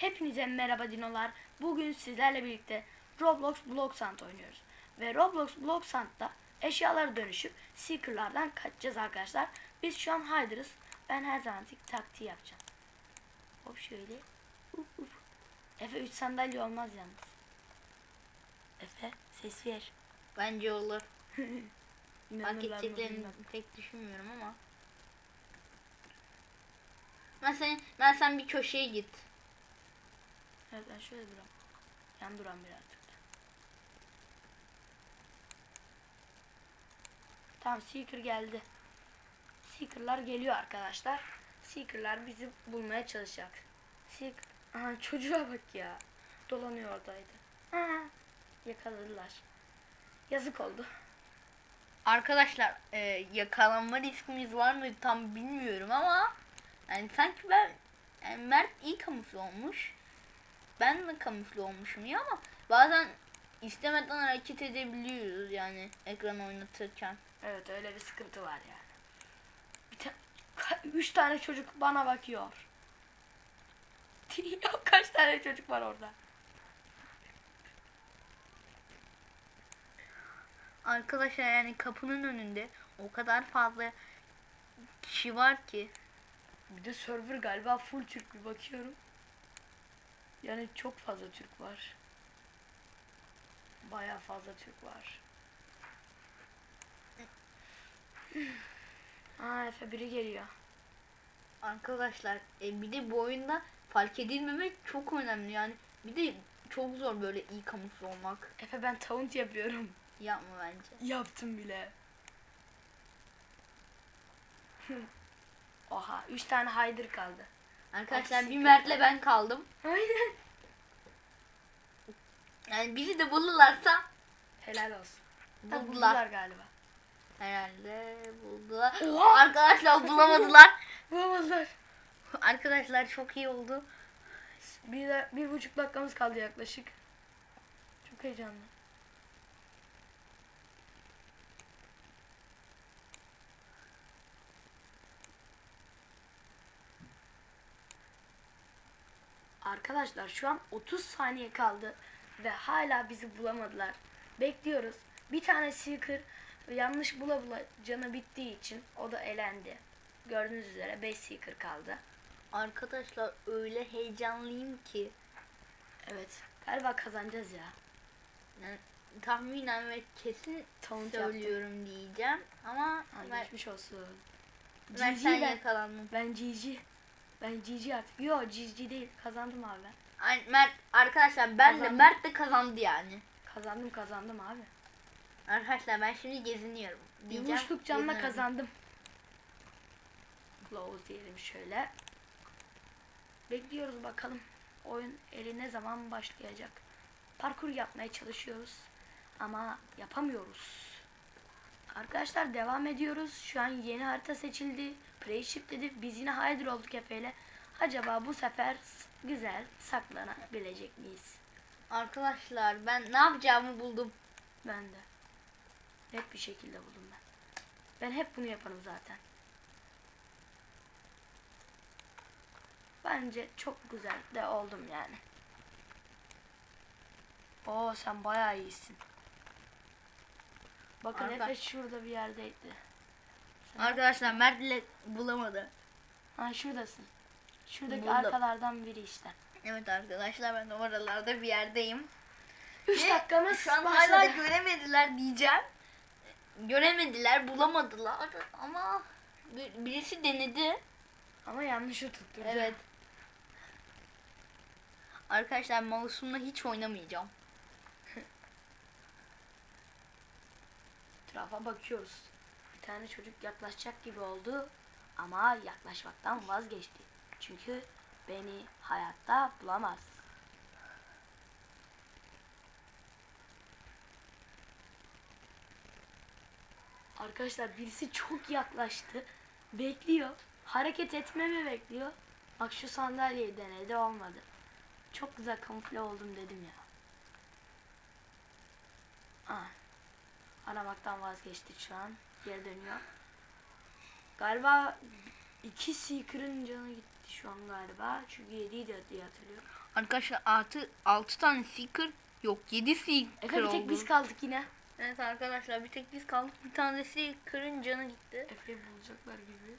Hepinize merhaba dinolar. Bugün sizlerle birlikte Roblox Block Hunt oynuyoruz. Ve Roblox Block Hunt'ta eşyalara dönüşüp Seeker'lardan kaçacağız arkadaşlar. Biz şu an Hyder'ız. Ben her zamanki taktiği yapacağım. Hop şöyle. Uf, uf. Efe 3 sandalye olmaz yalnız. Efe ses ver. Bence olur. Mı edeceklerini pek düşünmüyorum ama. Ben sen, ben sen bir köşeye git. Evet ben şöyle duram. Yan duran birazcık. Tamam Seeker geldi. Seeker'lar geliyor arkadaşlar. Seeker'lar bizi bulmaya çalışacak. Seeker... Aha çocuğa bak ya. Dolanıyor oradaydı. Ha, yakaladılar. Yazık oldu. Arkadaşlar e, yakalanma riskimiz var mı tam bilmiyorum ama yani sanki ben yani Mert iyi kamufle olmuş. Ben de kamufle olmuşum ya ama bazen istemeden hareket edebiliyoruz yani ekran oynatırken. Evet öyle bir sıkıntı var yani. Bir ta- üç tane çocuk bana bakıyor. Yok kaç tane çocuk var orada. Arkadaşlar yani kapının önünde o kadar fazla kişi var ki Bir de server galiba full Türk bir bakıyorum. Yani çok fazla Türk var. Baya fazla Türk var. Aa Efe biri geliyor. Arkadaşlar e, bir de bu oyunda fark edilmemek çok önemli yani bir de çok zor böyle iyi kamufle olmak. Efe ben taunt yapıyorum. Yapma bence. Yaptım bile. Oha 3 tane Hyder kaldı. Arkadaşlar bir Mert'le ben kaldım. Aynen. Yani bizi de bulurlarsa Helal olsun. Buldular. buldular galiba. Herhalde buldular. Oha! Arkadaşlar bulamadılar. Bulamadılar. Arkadaşlar çok iyi oldu. Bir, bir buçuk dakikamız kaldı yaklaşık. Çok heyecanlı. Arkadaşlar şu an 30 saniye kaldı ve hala bizi bulamadılar. Bekliyoruz. Bir tane Seeker yanlış bula bula canı bittiği için o da elendi. Gördüğünüz üzere 5 Seeker kaldı. Arkadaşlar öyle heyecanlıyım ki. Evet. Galiba kazanacağız ya. Yani tahminen ve kesin Taunt yaptım. söylüyorum diyeceğim ama Ha, Mert, geçmiş olsun. Mert GG sen ben. yakalandın. Ben GG. Ben GG artık. Yo GG değil. Kazandım abi ben. Ay, Mert arkadaşlar ben de Kazandım. Mert de kazandı yani. Kazandım kazandım abi. Arkadaşlar ben şimdi geziniyorum. Diyeceğim, vuruşluk canla geziniyorum. kazandım. Close diyelim şöyle. Bekliyoruz bakalım. Oyun eli ne zaman başlayacak. Parkur yapmaya çalışıyoruz. Ama yapamıyoruz. Arkadaşlar devam ediyoruz. Şu an yeni harita seçildi. Preyship dedi. Biz yine Hyder olduk Efe'yle. Acaba bu sefer güzel saklanabilecek miyiz? Arkadaşlar ben ne yapacağımı buldum. Ben de. Net bir şekilde buldum ben. Ben hep bunu yaparım zaten. Bence çok güzel de oldum yani. Oo sen bayağı iyisin. Bakın Arka- Efe şurada bir yerdeydi. Arkadaşlar Mert bile bulamadı. Ha şuradasın. Şuradaki Buldum. arkalardan biri işte. Evet arkadaşlar ben oralarda bir yerdeyim. 3 Ve dakikamız Şu an başladı. hala göremediler diyeceğim. Göremediler, bulamadılar ama bir- birisi denedi. Ama yanlışı tutturdu. Evet. Arkadaşlar mouse'umla hiç oynamayacağım. Etrafa bakıyoruz. Bir tane çocuk yaklaşacak gibi oldu ama yaklaşmaktan vazgeçti. Çünkü beni hayatta bulamaz. Arkadaşlar birisi çok yaklaştı. Bekliyor. Hareket etmemi bekliyor. Bak şu sandalyeyi denedi olmadı. Çok güzel kamufle oldum dedim ya. Ah. Aramaktan vazgeçti şu an. Geri dönüyor. Galiba iki Seeker'ın canı gitti şu an galiba. Çünkü 7'yi de diye hatırlıyorum. Arkadaşlar artı 6 tane seeker yok 7 seeker Efe bir oldu. tek biz kaldık yine. Evet arkadaşlar bir tek biz kaldık. Bir tanesi seeker'ın canı gitti. Efe'yi bulacaklar gibi.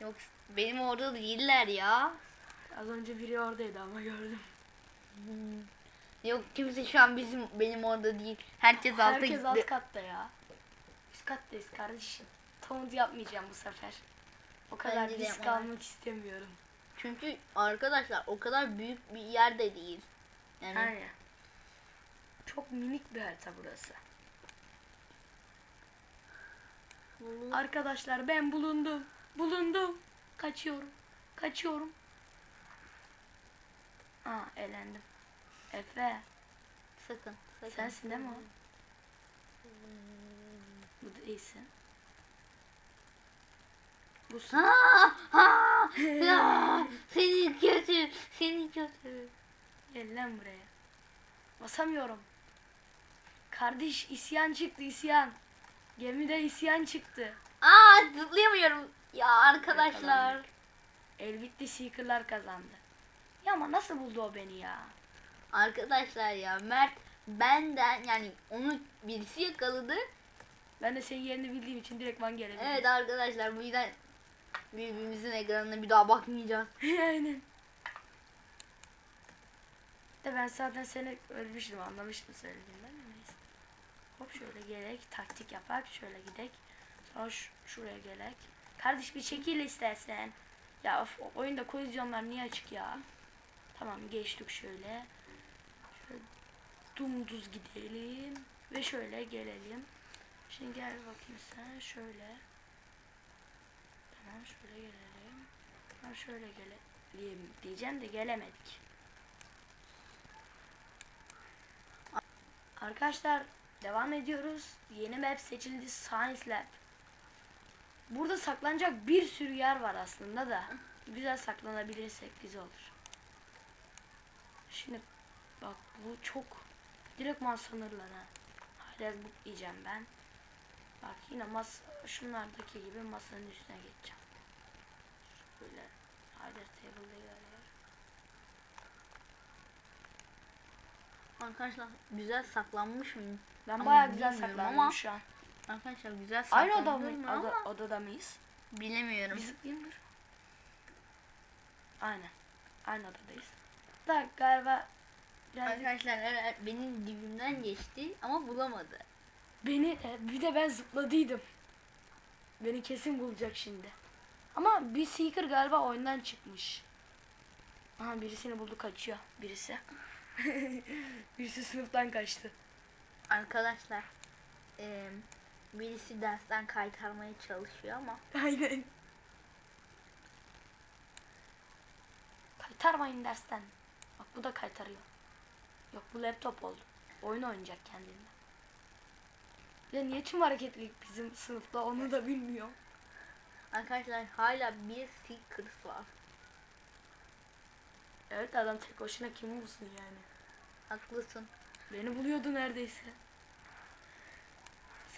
Yok benim orada değiller ya. Az önce biri oradaydı ama gördüm. Yok kimse şu an bizim benim orada değil. Herkes alta Herkes gitti. alt katta ya. Üst kattayız kardeşim. Taunt yapmayacağım bu sefer. O kadar Bence de risk yapma. almak istemiyorum. Çünkü arkadaşlar o kadar büyük bir yer de değil. Yani Aynen. Çok minik bir harita burası. Arkadaşlar ben bulundum. Bulundum. Kaçıyorum. Kaçıyorum. Aa elendim. Efe sakın. sakın. sensin değil mi o? Bu değilsin. Busun. Ha, ha, ya, seni kötü, seni kötü. Gel lan buraya. Basamıyorum. Kardeş isyan çıktı isyan. Gemide isyan çıktı. Aa zıplayamıyorum. Ya arkadaşlar. Yakalandık. El bitti Seeker'lar kazandı. Ya ama nasıl buldu o beni ya? Arkadaşlar ya Mert benden yani onu birisi yakaladı. Ben de senin yerini bildiğim için direktman gelebildim. Evet arkadaşlar bu yüzden birbirimizin ekranına bir daha bakmayacağız. Aynen. De ben zaten seni ölmüştüm anlamıştım söylediğinden de neyse. Hop şöyle gerek taktik yapak şöyle gidek. Sonra şu- şuraya gelek. Kardeş bir çekil istersen. Ya of, oyunda koalizyonlar niye açık ya? Tamam geçtik. Şöyle dumduz gidelim. Ve şöyle gelelim. Şimdi gel bakayım sen şöyle. Tamam şöyle gelelim. Tamam şöyle gelelim diyeceğim de gelemedik. Arkadaşlar devam ediyoruz. Yeni map seçildi Science Lab. Burada saklanacak bir sürü yer var aslında da. Güzel saklanabilirsek güzel olur. Şimdi bak bu çok direktman sanırlar ha. Hala bu diyeceğim ben. Bak yine mas şunlardaki gibi masanın üstüne geçeceğim. Böyle Hider table'da yer. Arkadaşlar güzel saklanmış mıyım? Ben Ama bayağı güzel saklandım ama- şu an. Arkadaşlar güzel Aynı saklanmış oda mı? mı ama Oda, odada mıyız? bilemiyorum. Dur. Aynen. Aynı odadayız. Da galiba Arkadaşlar evet, benim dibimden geçti ama bulamadı. beni e, bir de ben zıpladıydım. Beni kesin bulacak şimdi. Ama bir seeker galiba oyundan çıkmış. Aha birisini buldu kaçıyor birisi. birisi sınıftan kaçtı. Arkadaşlar eee, birisi dersten kaytarmaya çalışıyor ama Aynen. Kaytarmayın dersten. Bak bu da kaytarıyor. Yok bu laptop oldu. Oyun oynayacak kendinde. Ya niye tüm hareketlilik bizim sınıfta onu da bilmiyorum. arkadaşlar hala bir Seekers var. Evet adam tek başına kim bulsun yani. Haklısın. Beni buluyordu neredeyse.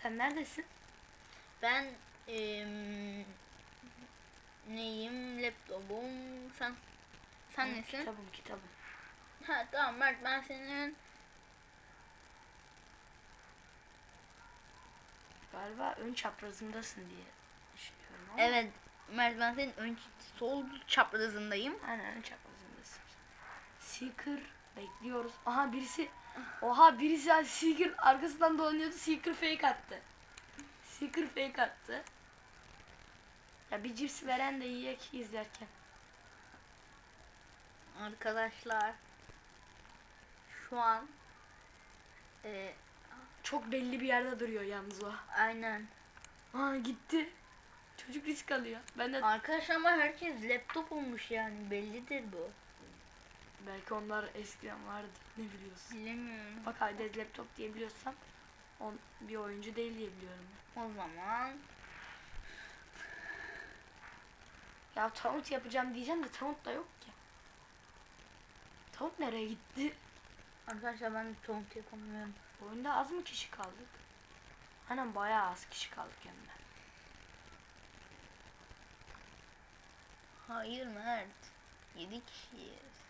Sen neredesin? Ben eee, neyim? Laptopum. Sen sen nesin? Kitabım kitabım. Ha tamam Mert ben senin Galiba ön çaprazındasın diye düşünüyorum ama. Evet Mert ben senin ön sol çaprazındayım. Aynen ön çaprazındasın. Seeker bekliyoruz. Aha birisi Oha birisi Seeker arkasından dolanıyordu. Seeker fake attı. Seeker fake attı. Ya bir cips veren de yiyek izlerken. Arkadaşlar şu an eee, Çok belli bir yerde duruyor yalnız o. aynen. Aa gitti. Çocuk risk alıyor. Ben de Arkadaşlar ama herkes laptop olmuş yani bellidir bu. belki onlar eskiden vardı. Ne biliyorsun? Bilemiyorum. Bak haydi laptop diyebiliyorsam on bir oyuncu değil diyebiliyorum. O zaman Ya taunt yapacağım diyeceğim de taunt da yok ki. Taunt nereye gitti? Arkadaşlar ben taunt yapamıyorum. Oyunda az mı kişi kaldık? Aynen bayağı az kişi kaldık hem de. Hayır Mert. 7 kişiyiz.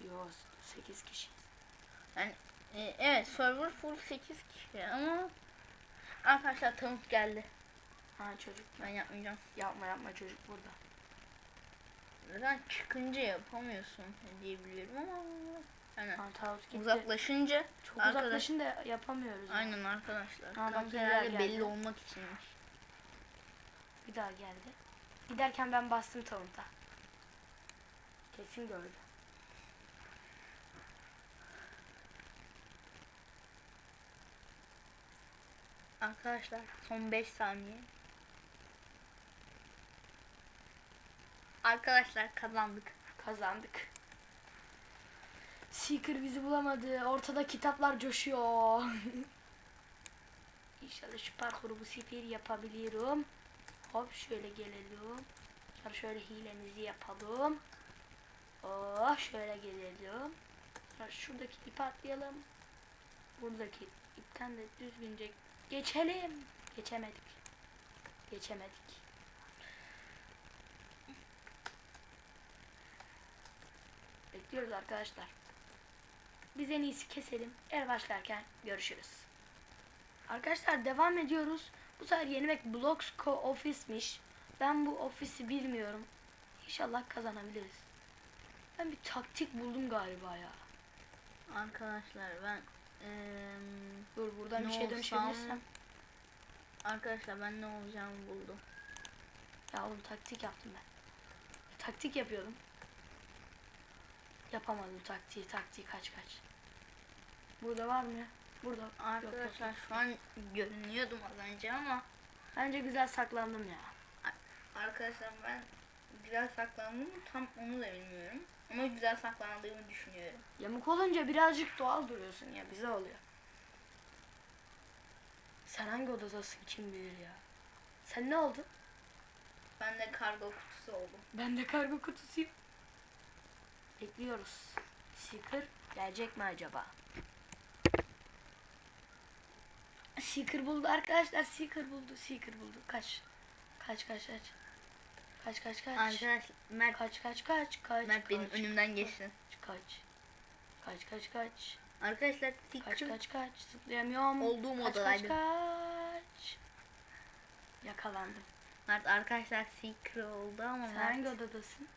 Yo 8 kişi. Yani e, evet server full 8 kişi ama arkadaşlar tanıt geldi. Ha çocuk. Ben yapmayacağım. Yapma yapma çocuk burada. Zaten çıkınca yapamıyorsun diye biliyorum ama yani gitti. uzaklaşınca Çok arkadaş- uzaklaşın da yapamıyoruz. ya. Aynen arkadaşlar. Bak Kanka iller herhalde geldi. belli olmak içinmiş. Bir daha geldi. Giderken ben bastım tavuta. Kesin gördü. Arkadaşlar son 5 saniye. Arkadaşlar kazandık. Kazandık. Seeker bizi bulamadı. Ortada kitaplar coşuyor. İnşallah şu parkuru bu sefer yapabilirim. Hop şöyle gelelim. Sonra şöyle hilemizi yapalım. Oh şöyle gelelim. Sonra şuradaki ipi atlayalım. Buradaki ipten de düzgünce geçelim. Geçemedik. Geçemedik. Bekliyoruz arkadaşlar. Biz en iyisi keselim. El başlarken görüşürüz. Arkadaşlar devam ediyoruz. Bu sefer yeni mek Bloxco Office'miş. Ben bu ofisi bilmiyorum. İnşallah kazanabiliriz. Ben bir taktik buldum galiba ya. Arkadaşlar ben eee, Dur buradan Ne bir şey dönüşebilirsem. arkadaşlar ben ne olacağımı buldum. Ya oğlum taktik yaptım ben. Taktik yapıyordum. Yapamadım taktiği. Taktiği kaç kaç. Burada var mı? Burada. Yok, yok, Arkadaşlar yok. şu an görünüyordum az önce ama Bence güzel saklandım ya. arkadaşlar ben güzel saklandım tam onu da bilmiyorum. Ama güzel saklandığımı düşünüyorum. Yamuk olunca birazcık doğal duruyorsun ya. Bize oluyor. Sen hangi odadasın kim bilir ya. Sen ne oldun? Ben de kargo kutusu oldum. Ben de kargo kutusuyum. Bekliyoruz. Seeker gelecek mi acaba? Seeker buldu arkadaşlar. Seeker buldu. Seeker buldu. Kaç. Kaç kaç kaç. Kaç kaç kaç. Arkadaşlar Mert, Kaç kaç kaç kaç. Mert benim kaç, önümden geçti. Kaç. Kaç kaç kaç. Arkadaşlar Kaç Secret kaç kaç. Zıplayamıyorum. Olduğum kaç, kaç odadaydım. kaç. Yakalandım. Mert arkadaşlar Secret oldu ama Sen Mert, hangi odadasın?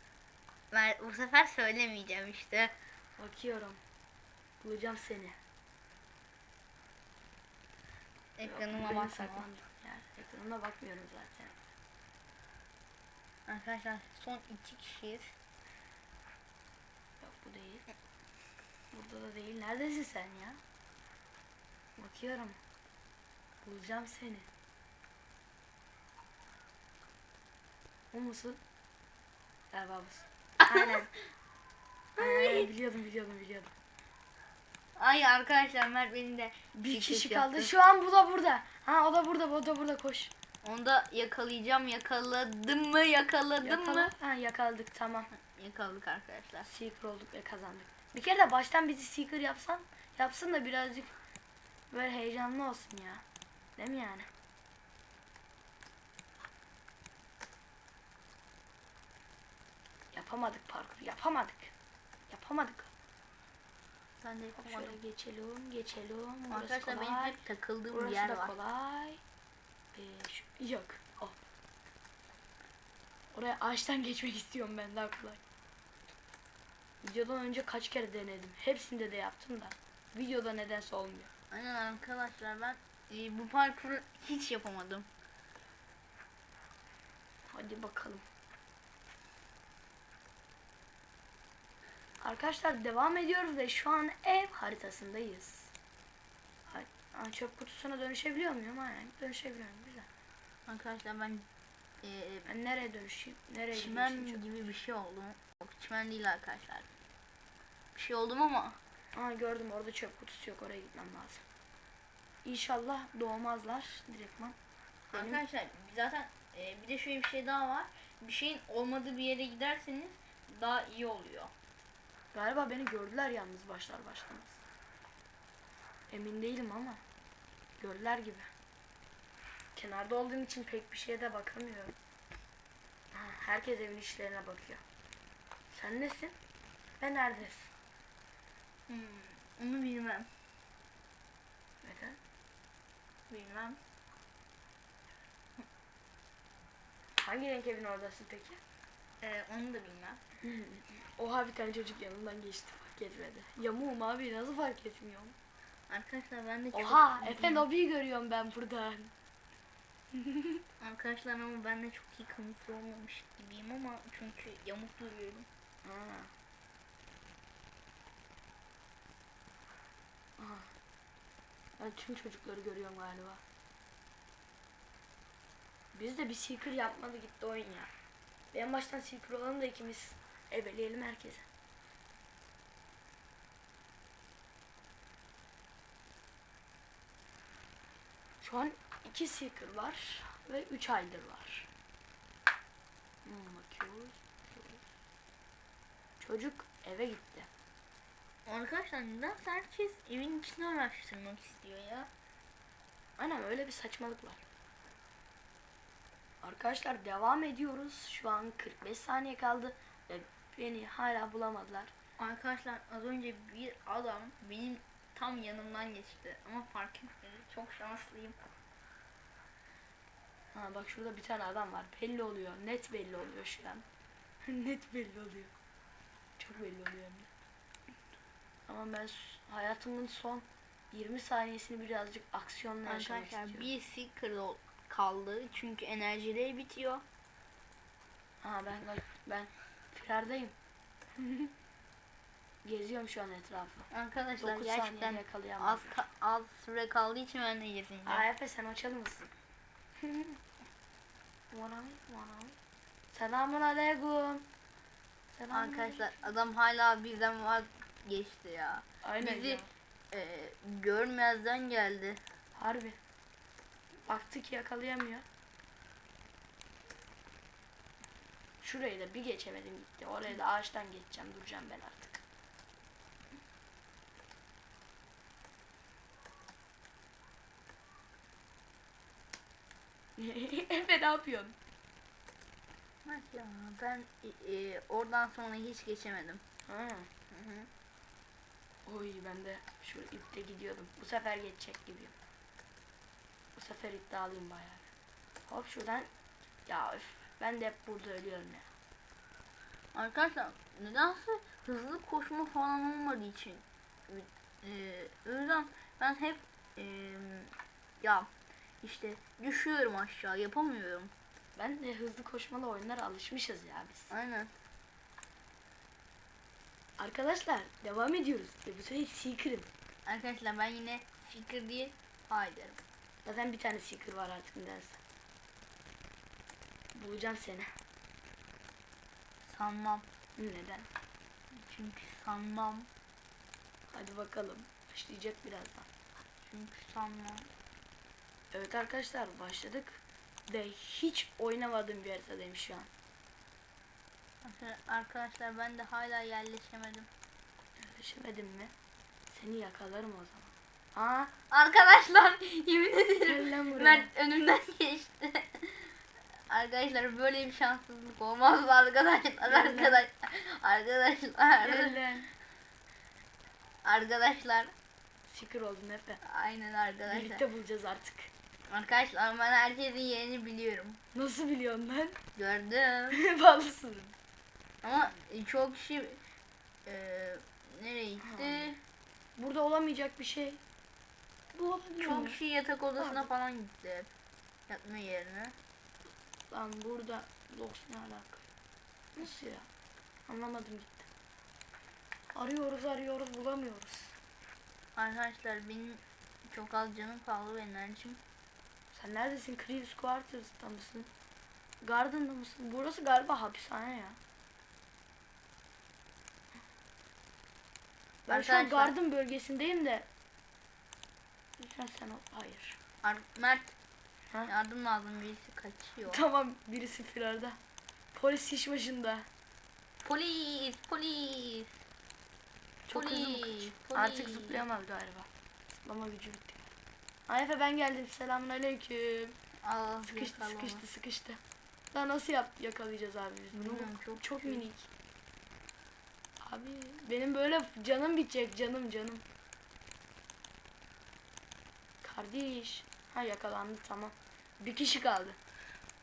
Mert bu sefer söylemeyeceğim işte. Bakıyorum. Bulacağım seni. Ekranıma bakma. saklandım. Yani ekranıma bakmıyorum zaten. Arkadaşlar son iki kişiyiz. Yok bu değil. Burada da değil. Neredesin sen ya? Bakıyorum. Bulacağım seni. O musun? Galiba busun. Aynen. Aynen biliyordum biliyordum biliyordum. Ay arkadaşlar Mert beni de Bir kişi yaptı. kaldı. Şu an bu da burada. Ha o da burada, o da burada koş. Onu da yakalayacağım. Yakaladım mı? Yakaladım Yakala. mı? Ha yakaladık tamam. Yakaladık arkadaşlar. Seeker olduk ve kazandık. Bir kere de baştan bizi Seeker yapsan, yapsın da birazcık böyle heyecanlı olsun ya. Değil mi yani? Yapamadık parkur, yapamadık. Yapamadık. Ben de yapamadım. şöyle geçelim, geçelim. Burası Arkadaşlar benim kolay. hep takıldığım Burası bir yer da var. kolay. Beş, yok. Oh. Oraya ağaçtan geçmek istiyorum ben daha kolay. Videodan önce kaç kere denedim. Hepsinde de yaptım da. Videoda nedense olmuyor. Aynen arkadaşlar ben e, bu parkuru hiç yapamadım. Hadi bakalım. Arkadaşlar devam ediyoruz ve şu an ev haritasındayız. Aa, çöp kutusuna dönüşebiliyor muyum? Aynen dönüşebiliyorum. Güzel. Arkadaşlar ben e, Ben nereye dönüşeyim? Nereye çimen gibi bir şey oldum. Yok çimen değil arkadaşlar. Bir şey oldum ama Aa gördüm orada çöp kutusu yok. Oraya gitmem lazım. İnşallah doğmazlar direktman. Benim- arkadaşlar zaten e, bir de şöyle bir şey daha var. Bir şeyin olmadığı bir yere giderseniz daha iyi oluyor. Galiba beni gördüler yalnız başlar başlamaz. Emin değilim ama gördüler gibi. Kenarda olduğum için pek bir şeye de bakamıyorum. Aha, Herkes evin işlerine bakıyor. Sen nesin? Ve neredesin? Hmm, onu bilmem. Neden? Bilmem. Hangi renk evin oradasın peki? Ee, onu da bilmem. Oha bir tane çocuk yanından geçti fark etmedi. Yamuğum abi nasıl fark etmiyorum? Arkadaşlar ben de çok... Oha Efe Nobi'yi görüyorum ben buradan. Arkadaşlar ama ben de çok iyi kamufle olmamış gibiyim ama çünkü yamuk duruyorum. Aha. Ben tüm çocukları görüyorum galiba. Biz de bir seeker yapmadı gitti oyun ya. Ben baştan seeker olalım da ikimiz ebeleyelim herkese. Şu an iki seeker var ve üç aydır var. Hmm, bakıyoruz. Çocuk eve gitti. Arkadaşlar neden herkes evin içini araştırmak istiyor ya? Aynen öyle bir saçmalık var. Arkadaşlar devam ediyoruz. Şu an 45 saniye kaldı. Ve beni hala bulamadılar. Arkadaşlar az önce bir adam benim tam yanımdan geçti ama fark etmedi. Çok şanslıyım. Ha bak şurada bir tane adam var. Belli oluyor. Net belli oluyor şu an. Net belli oluyor. Çok belli oluyor hem de. Ama ben hayatımın son 20 saniyesini birazcık aksiyonla yaşamak Arkadaşlar istiyorum. bir seeker ol- kaldı çünkü enerjileri bitiyor. Ha ben ben firardayım. Geziyorum şu an etrafı. Arkadaşlar 9 gerçekten az az süre kaldığı için ben de gezineceğim. Aa Efe sen açalım mısın? Vanav. Selamun aleyküm. Selamun Arkadaşlar adam hala bizden vazgeçti ya. Aynen bizi ya. e, görmezden geldi. Harbi. Baktı ki yakalayamıyor. Şurayı da bir geçemedim gitti. Oraya da ağaçtan geçeceğim. Duracağım ben artık. Efe ne yapıyorsun? Bak ya ben e, oradan sonra hiç geçemedim. Ha. Hı hı. Oy ben de şu ipte gidiyordum. Bu sefer geçecek gibiyim. Sefer iddialıyım bayağı. Hop şuradan. Ya öf. Ben de hep burada ölüyorum ya. Arkadaşlar nedense hızlı koşma falan olmadığı için e, o yüzden ben hep e, ya işte düşüyorum aşağı yapamıyorum. Ben de hızlı koşmalı oyunlara alışmışız ya biz. Aynen. Arkadaşlar devam ediyoruz. Bu sefer Seeker'ım. Arkadaşlar ben yine fikir değil hayderim. Zaten bir tane Seeker var artık nedense. Bulacağım seni. Sanmam. Neden? Çünkü sanmam. Hadi bakalım. Başlayacak birazdan. Çünkü sanmam. Evet arkadaşlar başladık. Ve hiç oynamadığım bir haritadayım şu an. Arkadaşlar ben de hala yerleşemedim. Yerleşemedim mi? Seni yakalarım o zaman. Ha? Arkadaşlar yemin ederim. Mert önümden geçti. Arkadaşlar böyle bir şanssızlık olmaz arkadaşlar arkadaşlar arkadaşlar arkadaşlar Seeker oldun Efe. aynen arkadaşlar Birlikte bulacağız artık. arkadaşlar ben herkesin yerini biliyorum Nasıl biliyorsun lan? gördüm Ballısın. ama çok kişi e, nereye gitti Burada olamayacak bir şey. Bu çok mi? kişi yatak odasına Pardon. falan gitti yatma yerine Lan burada Lox ne alaka? Nasıl ya? Anlamadım gitti. Arıyoruz arıyoruz bulamıyoruz. arkadaşlar benim çok az canım kaldı ve enerjim Sen neredesin? Creeps Quarters'ta mısın? Garden'da mısın? Burası galiba hapishane ya. Ben şu an Arkadaşlar- Garden bölgesindeyim de. Lütfen sen ol. Hayır. Ar- Mert Ha? yardım lazım birisi kaçıyor Tamam birisi firarda. Polis iş başında. Polis, polis. Çok hızlı mı Polis, kaçıyor? polis. Artık zıplayamaz galiba. Zıplama gücü bitti. Ay Efe ben geldim. Selamun aleyküm. Aa, Sıkıştı yakalama. sıkıştı sıkıştı. Daha nasıl yap yakalayacağız abi biz bunu? Bilmiyorum, çok çok küçük. minik. Abi benim böyle canım bitecek canım canım. Kardeş. Ha yakalandı tamam. Bir kişi kaldı.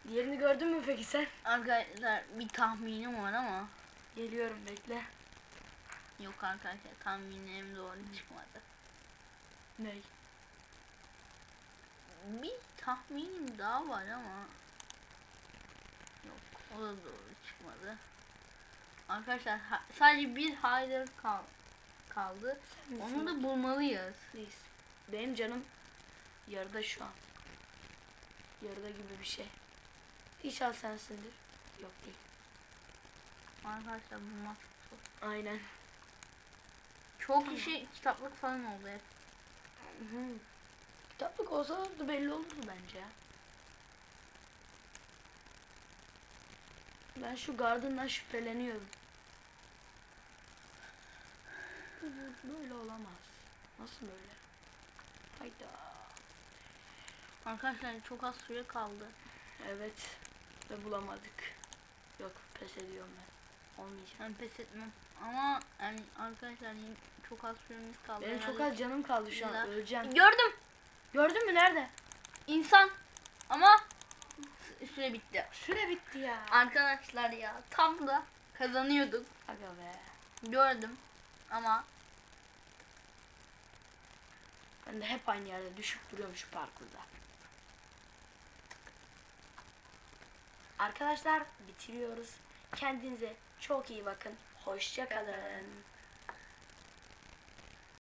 Diğerini gördün mü peki sen? Arkadaşlar bir tahminim var ama Geliyorum bekle. yok arkadaşlar tahminlerim doğru çıkmadı. Ney? Bir tahminim daha var ama yok o da doğru çıkmadı. Arkadaşlar ha- sadece bir Hyder kal kaldı. Onu da bulmalıyız. Neyse. Benim canım yarıda şu an. Yarıda gibi bir şey. İnşallah sensindir. Yok değil. Arkadaşlar bulmak çok zor. Aynen. Çok kişi kitaplık falan oldu hep. Hı. Kitaplık olsa da belli olurdu bence ya. Ben şu gardından şüpheleniyorum. Bu bu böyle olamaz. Nasıl böyle? Hayda. Arkadaşlar çok az süre kaldı. Evet. Ve bulamadık. Yok pes ediyorum ben. Olmayacak. Ben pes etmem. Ama yani arkadaşlar çok az süremiz kaldı. Benim çok herhalde. az canım kaldı şu an. Öleceğim. Gördüm. Gördün mü nerede? İnsan. Ama sü- süre bitti. Süre bitti ya. Arkadaşlar ya tam da kazanıyorduk. Aga be. Gördüm. Ama Ben de hep aynı yerde düşüp duruyorum şu parkurda. Arkadaşlar bitiriyoruz. Kendinize çok iyi bakın. Hoşça kalın.